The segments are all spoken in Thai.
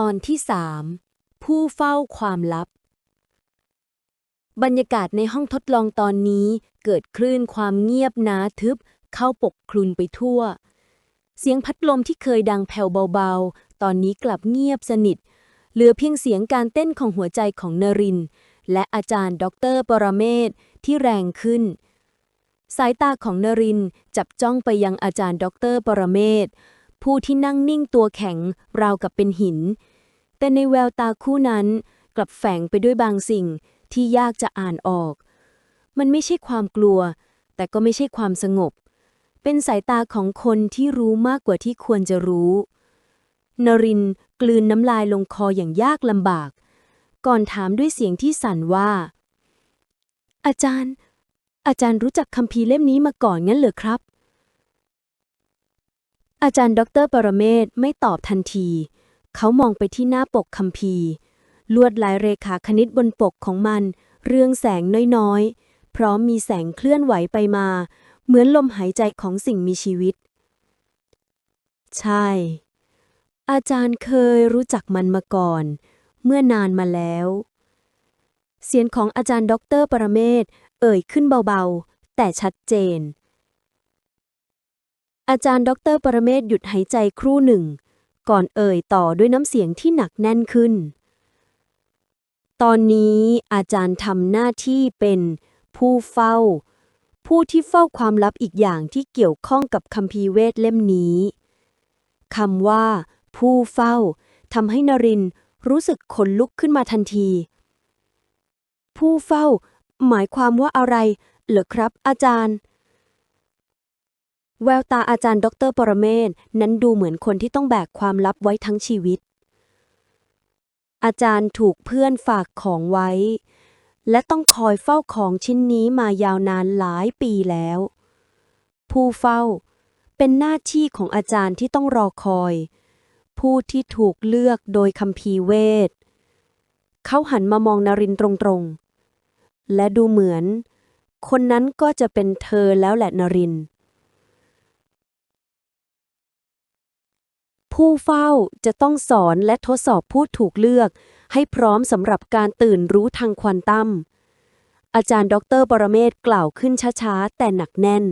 ตอนที่สามผู้เฝ้าความลับ บรรยากาศในห้องทดลองตอนนี้เกิดคลื่นความเงียบหนาทึบ เข้าปกคลุมไปทั่ว เสียงพัดลมที่เคยดังแผ่วเบาๆ ตอนนี้กลับเงียบสนิท เหลือเพียงเสียงการเต้นของหัวใจของนริน และอาจารย์ด็อกเตอร์ปรเมศที่แรงขึ้น สายตาของนรินจับจ้องไปยังอาจารย์ด็อกเตอร์ปรเมศ ผู้ที่นั่งนิ่งตัวแข็งราวกับเป็นหิน แต่ในแววตาคู่นั้นกลับแฝงไปด้วยบางสิ่งที่ยากจะอ่านออก มันไม่ใช่ความกลัว แต่ก็ไม่ใช่ความสงบ เป็นสายตาของคนที่รู้มากกว่าที่ควรจะรู้ นรินกลืนน้ำลายลงคออย่างยากลำบาก ก่อนถามด้วยเสียงที่สั่นว่า อาจารย์ อาจารย์รู้จักคัมภีร์เล่มนี้มาก่อนงั้นเหรอครับ อาจารย์ดอกเตอรปรเมศไม่ตอบทันที เขามองไปที่หน้าปกคัมภีร์ ลวดลายเรขาคณิตบนปกของมัน เรืองแสงน้อยๆ พร้อมมีแสงเคลื่อนไหวไปมา เหมือนลมหายใจของสิ่งมีชีวิต ใช่ อาจารย์เคยรู้จักมันมาก่อน เมื่อนานมาแล้ว เสียงของอาจารย์ด็อกเตอร์ปรเมศเอ่ยขึ้นเบาๆ แต่ชัดเจน อาจารย์ด็อกเตอร์ปรเมศหยุดหายใจครู่หนึ่ง ก่อนเอ่ยต่อด้วยน้ำเสียงที่หนักแน่นขึ้น ตอนนี้อาจารย์ทำหน้าที่เป็นผู้เฝ้า ผู้ที่เฝ้าความลับอีกอย่างที่เกี่ยวข้องกับคัมภีร์เวทเล่มนี้คำว่า ผู้เฝ้าทำให้นรินร์รู้สึกขนลุกขึ้นมาทันที ผู้เฝ้า หมายความว่าอะไร เหรอครับอาจารย์ แววตาอาจารย์ ดร ปรเมศนั้นดูเหมือนคนที่ต้องแบกความลับไว้ทั้งชีวิต อาจารย์ถูกเพื่อนฝากของไว้ และต้องคอยเฝ้าของชิ้นนี้มายาวนานหลายปีแล้ว ผู้เฝ้าเป็นหน้าที่ของอาจารย์ที่ต้องรอคอย ผู้ที่ถูกเลือกโดยคัมภีเวทเขาหันมามองนรินตรงๆ และดูเหมือน คนนั้นก็จะเป็นเธอแล้วแหละนริน ผู้เฝ้าจะต้องสอนและทดสอบผู้ถูกเลือก ให้พร้อมสำหรับการตื่นรู้ทางควอนตัม อาจารย์ดรปรเมศกล่าวขึ้นช้าๆ แต่หนักแน่น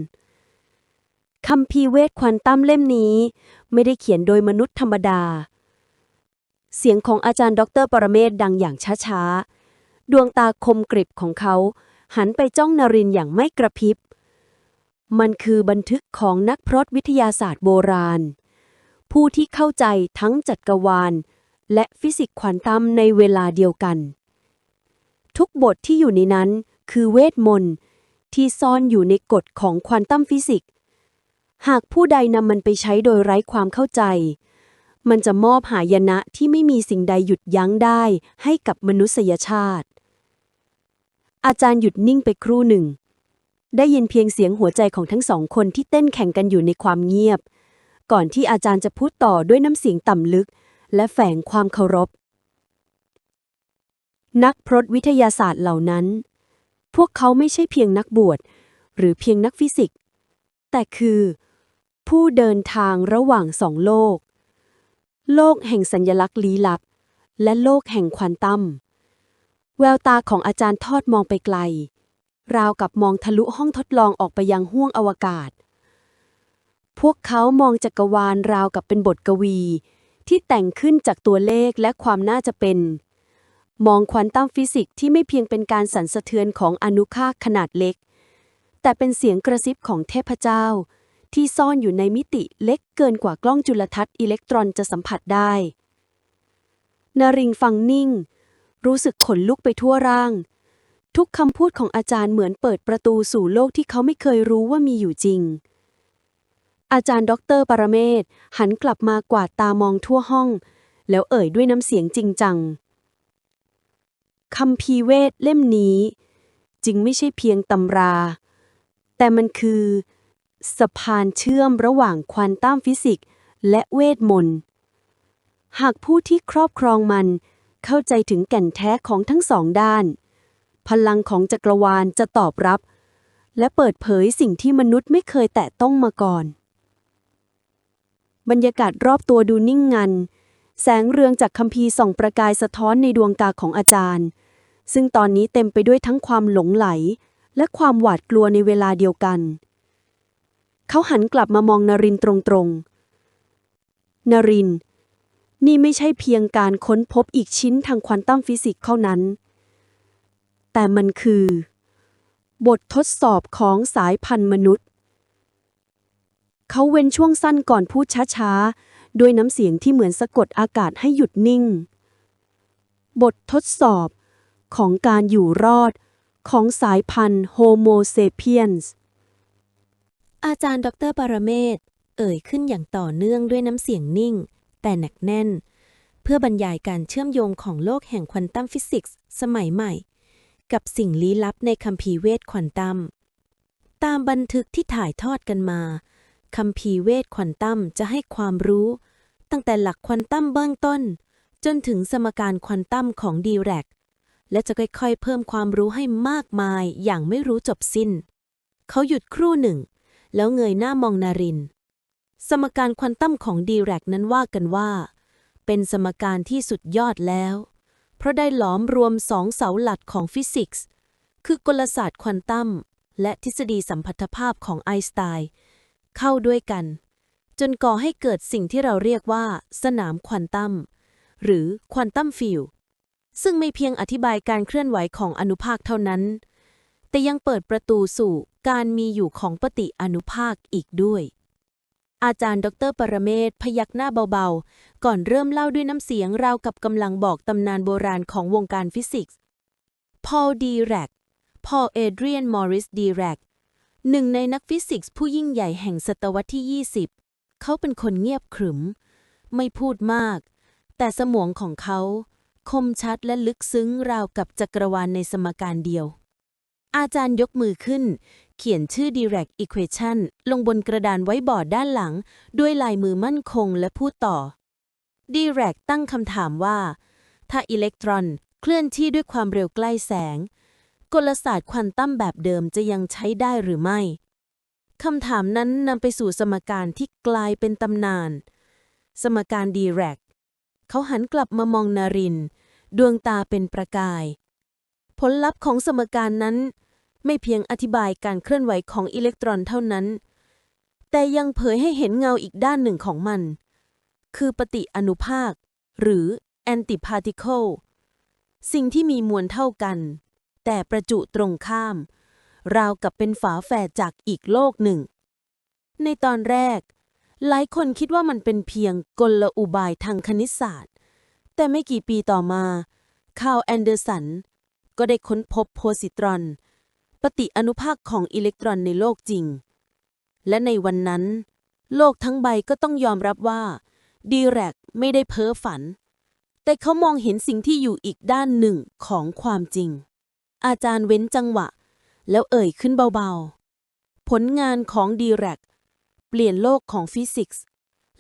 คำพีเวทควอนตัมเล่มนี้ ไม่ได้เขียนโดยมนุษย์ธรรมดา เสียงของอาจารย์ดรปรเมศดังอย่างช้าๆ ดวงตาคมกริบของเขา หันไปจ้องนรินอย่างไม่กระพริบ มันคือบันทึกของนักพรตวิทยาศาสตร์โบราณ ผู้ที่เข้าใจทั้งจักรวาล และฟิสิกส์ควอนตัมในเวลาเดียวกัน ทุกบทที่อยู่ในนั้นคือเวทมนต์ที่ซ่อนอยู่ในกฎของควอนตัมฟิสิกส์หากผู้ใดนำมันไปใช้โดยไร้ความเข้าใจ มันจะมอบหายนะที่ไม่มีสิ่งใดหยุดยั้งได้ให้กับมนุษยชาติ อาจารย์หยุดนิ่งไปครู่หนึ่ง ได้ยินเพียงเสียงหัวใจของทั้งสองคนที่เต้นแข่งกันอยู่ในความเงียบ ก่อนที่อาจารย์จะพูดต่อด้วยน้ำเสียงต่ำลึก และแฝงความเคารพ นักพรตวิทยาศาสตร์เหล่านั้น พวกเขาไม่ใช่เพียงนักบวช หรือเพียงนักฟิสิกส์ แต่คือ ผู้เดินทางระหว่างสองโลก โลกแห่งสัญญลักษณ์ลี้ลับ และโลกแห่งควอนตัมแววตาของอาจารย์ทอดมองไปไกล ราวกับมองทะลุห้องทดลองออกไปยังห้วงอวกาศ พวกเขามองจักรวาลราวกับเป็นบทกวี ที่แต่งขึ้นจากตัวเลขและความน่าจะเป็น มองควอนตัมฟิสิกส์ที่ไม่เพียงเป็นการสั่นสะเทือนของอนุภาคขนาดเล็ก แต่เป็นเสียงกระซิบของเทพเจ้า ที่ซ่อนอยู่ในมิติเล็กเกินกว่ากล้องจุลทรรศน์อิเล็กตรอนจะสัมผัสได้นริงฟังนิ่ง รู้สึกขนลุกไปทั่วร่าง ทุกคำพูดของอาจารย์เหมือนเปิดประตูสู่โลกที่เขาไม่เคยรู้ว่ามีอยู่จริง อาจารย์ด็อกเตอร์ปรเมศหันกลับมากวาดตามองทั่วห้อง แล้วเอ่ยด้วยน้ำเสียงจริงจังคำพีเวทเล่มนี้ จึงไม่ใช่เพียงตำรา แต่มันคือสะพานเชื่อมระหว่างควอนตัมฟิสิกส์และเวทมนต์ หากผู้ที่ครอบครองมันเข้าใจถึงแก่นแท้ของทั้งสองด้าน พลังของจักรวาลจะตอบรับ และเปิดเผยสิ่งที่มนุษย์ไม่เคยแตะต้องมาก่อน บรรยากาศรอบตัวดูนิ่งงัน แสงเรืองจากคัมภีร์ส่องประกายสะท้อนในดวงตาของอาจารย์ ซึ่งตอนนี้เต็มไปด้วยทั้งความหลงไหล และความหวาดกลัวในเวลาเดียวกัน เขาหันกลับมามองนรินตรงๆนริน นี่ไม่ใช่เพียงการค้นพบอีกชิ้นทางควอนตัมฟิสิกส์เท่านั้น แต่มันคือ บททดสอบของสายพันธุ์มนุษย์ เขาเว้นช่วงสั้นก่อนพูดช้าๆ ด้วยน้ำเสียงที่เหมือนสะกดอากาศให้หยุดนิ่ง บททดสอบของการอยู่รอดของสายพันธุ์โฮโมเซเปียนส์อาจารย์ดรปรเมศ เอ่ยขึ้นอย่างต่อเนื่องด้วยน้ำเสียงนิ่ง แต่หนักแน่น เพื่อบรรยายการเชื่อมโยงของโลกแห่งควอนตัมฟิสิกส์สมัยใหม่ กับสิ่งลี้ลับในคัมภีร์เวทควอนตัม ตามบันทึกที่ถ่ายทอดกันมา คัมภีร์เวทควอนตัมจะให้ความรู้ ตั้งแต่หลักควอนตัมเบื้องต้น จนถึงสมการควอนตัมของดีแรกและจะค่อยๆ เพิ่มความรู้ให้มากมายอย่างไม่รู้จบสิ้น เขาหยุดครู่หนึ่ง แล้วเงยหน้ามองนาริน สมการควอนตัมของดีแรกนั้นว่ากันว่า เป็นสมการที่สุดยอดแล้ว เพราะได้หลอมรวมสองเสาหลักของฟิสิกส์ คือกลศาสตร์ควอนตัมและทฤษฎีสัมพัทธภาพของไอน์สไตน์ เข้าด้วยกัน จนก่อให้เกิดสิ่งที่เราเรียกว่า สนามควอนตัมหรือควอนตัมฟิลด์ซึ่งไม่เพียงอธิบายการเคลื่อนไหวของอนุภาคเท่านั้น แต่ยังเปิดประตูสู่การมีอยู่ของปฏิอนุภาคอีกด้วย อาจารย์ดรปรเมศพยักหน้าเบาๆ ก่อนเริ่มเล่าด้วยน้ำเสียงราวกับกำลังบอกตำนานโบราณของวงการฟิสิกส์ พอล ดีแรก พอล เอเดรียน มอริส ดีแรก หนึ่งในนักฟิสิกส์ผู้ยิ่งใหญ่แห่งศตวรรษที่ 20 เขาเป็นคนเงียบขรึม ไม่พูดมาก แต่สมองของเขา คมชัดและลึกซึ้งราวกับจักรวาลในสมการเดียว อาจารย์ยกมือขึ้น เขียนชื่อ Dirac Equation ลงบนกระดานไว้บอร์ดด้านหลัง ด้วยลายมือมั่นคงและพูดต่อ Dirac ตั้งคำถามว่า ถ้าอิเล็กตรอนเคลื่อนที่ด้วยความเร็วใกล้แสง กลศาสตร์ควอนตัมแบบเดิมจะยังใช้ได้หรือไม่ คำถามนั้นนำไปสู่สมการที่กลายเป็นตำนาน สมการ Dirac เขาหันกลับมามองนาริน ดวงตาเป็นประกาย ผลลัพธ์ของสมการนั้น ไม่เพียงอธิบายการเคลื่อนไหวของอิเล็กตรอนเท่านั้น แต่ยังเผยให้เห็นเงาอีกด้านหนึ่งของมัน คือปฏิอนุภาค หรือ antiparticle สิ่งที่มีมวลเท่ากัน แต่ประจุตรงข้าม ราวกับเป็นฝาแฝดจากอีกโลกหนึ่ง ในตอนแรก หลายคนคิดว่ามันเป็นเพียงกลอุบายทางคณิตศาสตร์ แต่ไม่กี่ปีต่อมาคาร์ลแอนเดอร์สัน ก็ได้ค้นพบโพซิตรอน ปฏิอนุภาคของอิเล็กตรอนในโลกจริง และในวันนั้น โลกทั้งใบก็ต้องยอมรับว่าดีแรกไม่ได้เพ้อฝัน แต่เขามองเห็นสิ่งที่อยู่อีกด้านหนึ่งของความจริง อาจารย์เว้นจังหวะ แล้วเอ่ยขึ้นเบาๆ ผลงานของดีแรกเปลี่ยนโลกของฟิสิกส์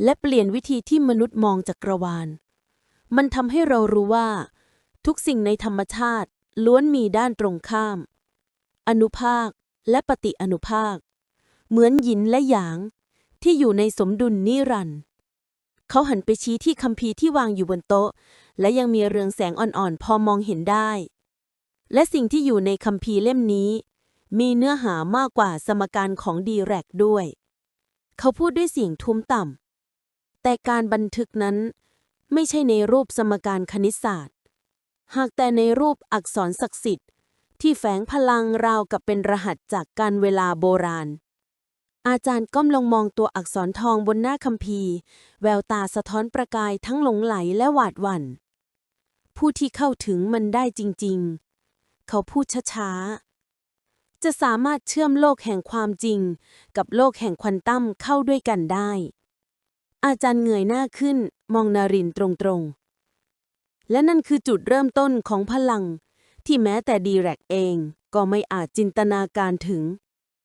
และเปลี่ยนวิธีที่มนุษย์มองจักรวาล มันทำให้เรารู้ว่า ทุกสิ่งในธรรมชาติล้วนมีด้านตรงข้าม อนุภาคและปฏิอนุภาค เหมือนหยินและหยาง ที่อยู่ในสมดุลนิรันดร์เขาหันไปชี้ที่คัมภีร์ที่วางอยู่บนโต๊ะ และยังมีเรืองแสงอ่อนๆ พอมองเห็นได้ และสิ่งที่อยู่ในคัมภีร์เล่มนี้ มีเนื้อหามากกว่าสมการของดีแรกด้วย เขาพูดด้วยเสียงทุ้มต่ำ แต่การบันทึกนั้นไม่ใช่ในรูปสมการคณิตศาสตร์ หากแต่ในรูปอักษรศักดิ์สิทธิ์ ที่แฝงพลังราวกับเป็นรหัสจากการเวลาโบราณ อาจารย์ก้มลงมองตัวอักษรทองบนหน้าคัมภีร์ แววตาสะท้อนประกายทั้งหลงไหลและหวาดหวั่น ผู้ที่เข้าถึงมันได้จริงๆ เขาพูดช้าๆ จะสามารถเชื่อมโลกแห่งความจริง กับโลกแห่งควอนตัมเข้าด้วยกันได้ อาจารย์เงยหน้าขึ้นมองนารินตรงๆ และนั่นคือจุดเริ่มต้นของพลังที่แม้แต่ดีแรกเองก็ไม่อาจจินตนาการถึง